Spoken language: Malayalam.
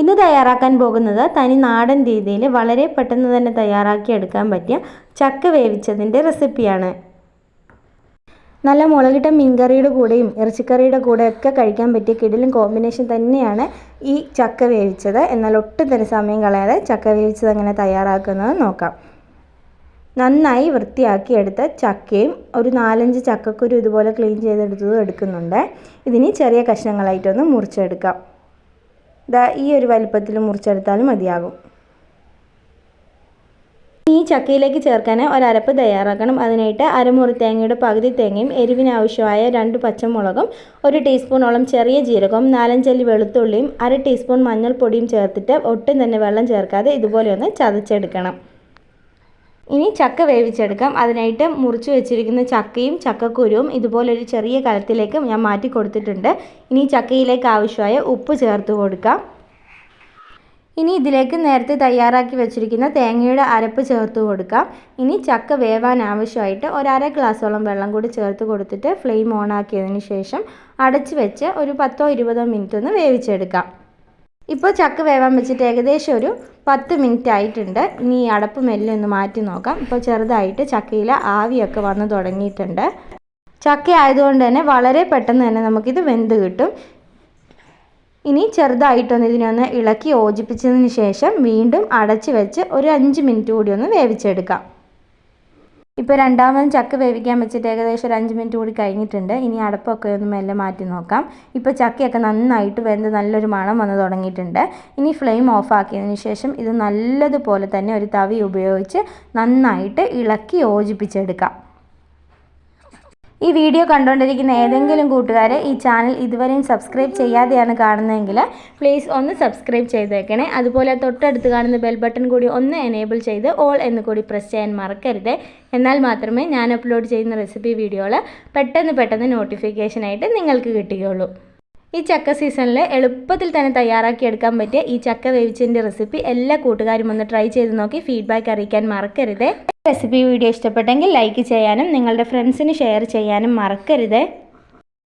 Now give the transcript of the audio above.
ഇന്ന് തയ്യാറാക്കാൻ പോകുന്നത് തനി നാടൻ രീതിയിൽ വളരെ പെട്ടെന്ന് തന്നെ തയ്യാറാക്കി എടുക്കാൻ പറ്റിയ ചക്ക വേവിച്ചതിന്റെ റെസിപ്പിയാണ്. നല്ല മുളകിട്ട മീൻകറിയുടെ കൂടെയും ഇറച്ചിക്കറിയുടെ കൂടെയൊക്കെ കഴിക്കാൻ പറ്റിയ കിടിലും കോമ്പിനേഷൻ തന്നെയാണ് ഈ ചക്ക വേവിച്ചത്. എന്നാൽ ഒട്ടും തന്നെ സമയം കളയാതെ ചക്ക വേവിച്ചത് എങ്ങനെ തയ്യാറാക്കുന്നത് നോക്കാം. നന്നായി വൃത്തിയാക്കി എടുത്ത ചക്കയും ഒരു നാലഞ്ച് ചക്കക്കുരു ഇതുപോലെ ക്ലീൻ ചെയ്തെടുത്തതും എടുക്കുന്നുണ്ട്. ഇതിന് ചെറിയ കഷ്ണങ്ങളായിട്ടൊന്ന് മുറിച്ചെടുക്കാം. ദാ ഈ ഒരു വലിപ്പത്തിൽ മുറിച്ചെടുത്താലും മതിയാകും. ഈ ചക്കയിലേക്ക് ചേർക്കാൻ ഒരരപ്പ് തയ്യാറാക്കണം. അതിനായിട്ട് അരമുറി തേങ്ങയുടെ പകുതി തേങ്ങയും എരിവിനാവശ്യമായ രണ്ട് പച്ചമുളകും ഒരു ടീസ്പൂണോളം ചെറിയ ജീരകവും നാലഞ്ചല്ലി വെളുത്തുള്ളിയും അര ടീസ്പൂൺ മഞ്ഞൾപ്പൊടിയും ചേർത്തിട്ട് ഒട്ടും തന്നെ വെള്ളം ചേർക്കാതെ ഇതുപോലെ ഒന്ന് ചതച്ചെടുക്കണം. ഇനി ചക്ക വേവിച്ചെടുക്കാം. അതിനായിട്ട് മുറിച്ച് വെച്ചിരിക്കുന്ന ചക്കയും ചക്കക്കുരുവും ഇതുപോലൊരു ചെറിയ കലത്തിലേക്ക് ഞാൻ മാറ്റി കൊടുത്തിട്ടുണ്ട്. ഇനി ചക്കയിലേക്ക് ആവശ്യമായ ഉപ്പ് ചേർത്ത് കൊടുക്കാം. ഇനി ഇതിലേക്ക് നേരത്തെ തയ്യാറാക്കി വെച്ചിരിക്കുന്ന തേങ്ങയുടെ അരപ്പ് ചേർത്ത് കൊടുക്കാം. ഇനി ചക്ക വേവാൻ ആവശ്യമായിട്ട് ഒരര ഗ്ലാസ്സോളം വെള്ളം കൂടി ചേർത്ത് കൊടുത്തിട്ട് ഫ്ലെയിം ഓൺ ആക്കിയതിന് ശേഷം അടച്ച് വെച്ച് ഒരു പത്തോ ഇരുപതോ മിനിറ്റ് ഒന്ന് വേവിച്ചെടുക്കാം. ഇപ്പോൾ ചക്ക വേവാൻ വെച്ചിട്ട് ഏകദേശം ഒരു പത്ത് മിനിറ്റ് ആയിട്ടുണ്ട്. ഇനി ഈ അടപ്പ് മെല്ലെ ഒന്ന് മാറ്റി നോക്കാം. ഇപ്പോൾ ചെറുതായിട്ട് ചക്കയിൽ ആവിയൊക്കെ വന്ന് തുടങ്ങിയിട്ടുണ്ട്. ചക്ക ആയതുകൊണ്ട് തന്നെ വളരെ പെട്ടെന്ന് തന്നെ നമുക്കിത് വെന്ത് കിട്ടും. ഇനി ചെറുതായിട്ടൊന്ന് ഇതിനൊന്ന് ഇളക്കി യോജിപ്പിച്ചതിന് ശേഷം വീണ്ടും അടച്ച് വെച്ച് ഒരു അഞ്ച് മിനിറ്റ് കൂടി ഒന്ന് വേവിച്ചെടുക്കാം. ഇപ്പോൾ രണ്ടാമതും ചക്ക വേവിക്കാൻ വെച്ചിട്ട് ഏകദേശം ഒരു അഞ്ച് മിനിറ്റ് കൂടി കഴിഞ്ഞിട്ടുണ്ട്. ഇനി അടപ്പൊക്കെ ഒന്ന് മെല്ലെ മാറ്റി നോക്കാം. ഇപ്പോൾ ചക്കയൊക്കെ നന്നായിട്ട് വെന്ത് നല്ലൊരു മണം വന്ന് തുടങ്ങിയിട്ടുണ്ട്. ഇനി ഫ്ലെയിം ഓഫ് ആക്കിയതിനു ശേഷം ഇത് നല്ലതുപോലെ തന്നെ ഒരു തവി ഉപയോഗിച്ച് നന്നായിട്ട് ഇളക്കി യോജിപ്പിച്ചെടുക്കാം. ഈ വീഡിയോ കണ്ടുകൊണ്ടിരിക്കുന്ന ഏതെങ്കിലും കൂട്ടുകാർ ഈ ചാനൽ ഇതുവരെയും സബ്സ്ക്രൈബ് ചെയ്യാതെയാണ് കാണുന്നതെങ്കിൽ പ്ലീസ് ഒന്ന് സബ്സ്ക്രൈബ് ചെയ്തേക്കണേ. അതുപോലെ തൊട്ടടുത്ത് കാണുന്ന ബെൽ ബട്ടൺ കൂടി ഒന്ന് എനേബിൾ ചെയ്ത് ഓൾ എന്ന് കൂടി പ്രസ് ചെയ്യാൻ മറക്കരുത്. എന്നാൽ മാത്രമേ ഞാൻ അപ്ലോഡ് ചെയ്യുന്ന റെസിപ്പി വീഡിയോകൾ പെട്ടെന്ന് പെട്ടെന്ന് നോട്ടിഫിക്കേഷനായിട്ട് നിങ്ങൾക്ക് കിട്ടുകയുള്ളൂ. ഈ ചക്ക സീസണിൽ എളുപ്പത്തിൽ തന്നെ തയ്യാറാക്കി എടുക്കാൻ പറ്റിയ ഈ ചക്ക വേവിച്ചതിന്റെ റെസിപ്പി എല്ലാ കൂട്ടുകാരും ഒന്ന് ട്രൈ ചെയ്ത് നോക്കി ഫീഡ്ബാക്ക് അറിയിക്കാൻ മറക്കരുത്. റെസിപ്പി വീഡിയോ ഇഷ്ടപ്പെട്ടെങ്കിൽ ലൈക്ക് ചെയ്യാനും നിങ്ങളുടെ ഫ്രണ്ട്സിന് ഷെയർ ചെയ്യാനും മറക്കരുത്.